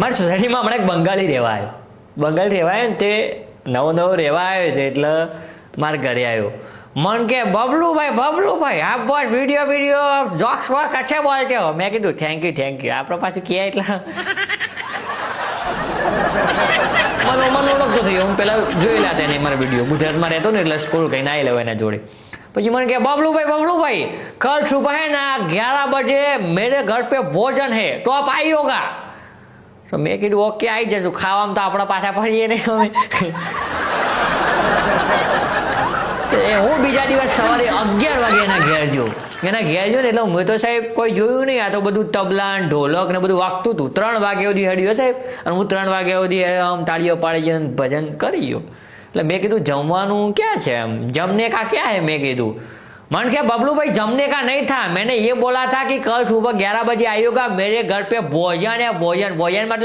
મારી સોસાયટીમાં હમણાં એક બંગાળી રહેવા આવ્યો બંગાળી રહેવા આવ્યો ને તે નવો નવો રહેવા આવ્યો છે એટલે મારા ઘરે આવ્યો. મન કે, બબલુભાઈ બબલુભાઈ, આ બસ વીડિયો વીડિયો જોક્સ વોક છે બોલતે હો મેં કીધું થેન્ક યુ થેન્ક યુ આપણે પાછું કહે એટલે? મને મને ઓળખતો થયો. હું પહેલાં જોઈ હતા એને મારા વીડિયો ગુજરાતમાં રહેતો ને એટલે સ્કૂલ કંઈ આવી લેવા એના જોડે. પછી મને કે, બબલુભાઈ બબલુભાઈ, કલ સુબહ ના ગ્યારહ બજે મેરે ઘર પે ભોજન હે. તો આપ આવી આઈયોગા તો મેં કીધું ઓકે આવી જશું. ખાવામાં તો આપણા પાછા પડીએ નહીં અમે. એ હું બીજા દિવસ સવારે અગિયાર વાગે એના ઘેર જો એના ઘેર જો ને એટલે મેં તો સાહેબ કોઈ જોયું નહીં. આ તો બધું તબલા ઢોલક ને બધું વાગતું હતું. ત્રણ વાગે સુધી હડ્યો સાહેબ. અને હું ત્રણ વાગે સુધી આમ તાળીઓ પાડી ગયો ને ભજન કરી ગયો. એટલે મેં કીધું, જમવાનું ક્યાં છે? એમ. જમને કા ક્યાં હે? મેં કીધું. मन क्या बबलू भाई जमने का नहीं था मैंने ये बोला था कि कल सुबह ग्यारह बजे आइएगा मेरे घर पे भोजन है भोजन भोजन मतलब